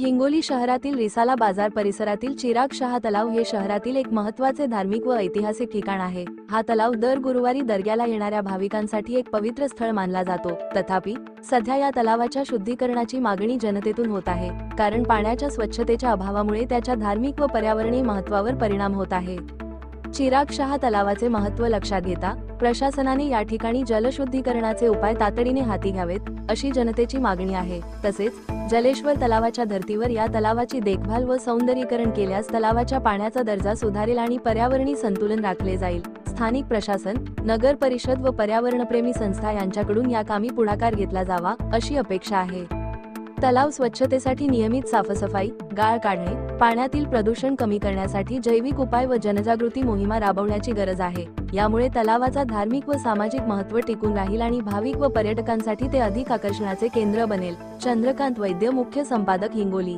हिंगोली शहरातील रिसाला बाजार परिसरातील चिराग शहा तलाव हे शहरातील एक महत्त्वाचे धार्मिक व ऐतिहासिक ठिकाण आहे. हा तलाव दर गुरुवारी दर्ग्याला येणाऱ्या भाविकांसाठी एक पवित्र स्थळ मानला जातो. तथापि सध्या या तलावाच्या शुद्धीकरणाची मागणी जनतेतून होत आहे कारण पाण्याच्या स्वच्छतेच्या अभावामुळे त्याच्या धार्मिक व पर्यावरणीय महत्वावर परिणाम होत आहे. चिराग शहा तलावाचे महत्त्व लक्षात घेता प्रशासनाने या ठिकाणी जलशुद्धीकरणाचे उपाय तातडीने हाती घ्यावेत अशी जनतेची मागणी आहे. तसेच जलेश्वर तलावाच्या धर्तीवर या तलावाची देखभाल व सौंदर्यीकरण केल्यास तलावाच्या पाण्याचा दर्जा सुधारेल आणि पर्यावरणीय संतुलन राखले जाईल. स्थानिक प्रशासन नगर परिषद व पर्यावरणप्रेमी संस्था यांच्याकडून या कामी पुढाकार घेतला जावा अशी अपेक्षा आहे. तलाव स्वच्छतेसाठी नियमित साफसफाई गाळ काढणे पाण्यातील प्रदूषण कमी करण्यासाठी जैविक उपाय व जनजागृती मोहिमा राबवण्याची गरज आहे. यामुळे तलावाचा धार्मिक व सामाजिक महत्त्व टिकून राहील आणि भाविक व पर्यटकांसाठी ते अधिक आकर्षणाचे केंद्र बनेल. चंद्रकांत वैद्य मुख्य संपादक हिंगोली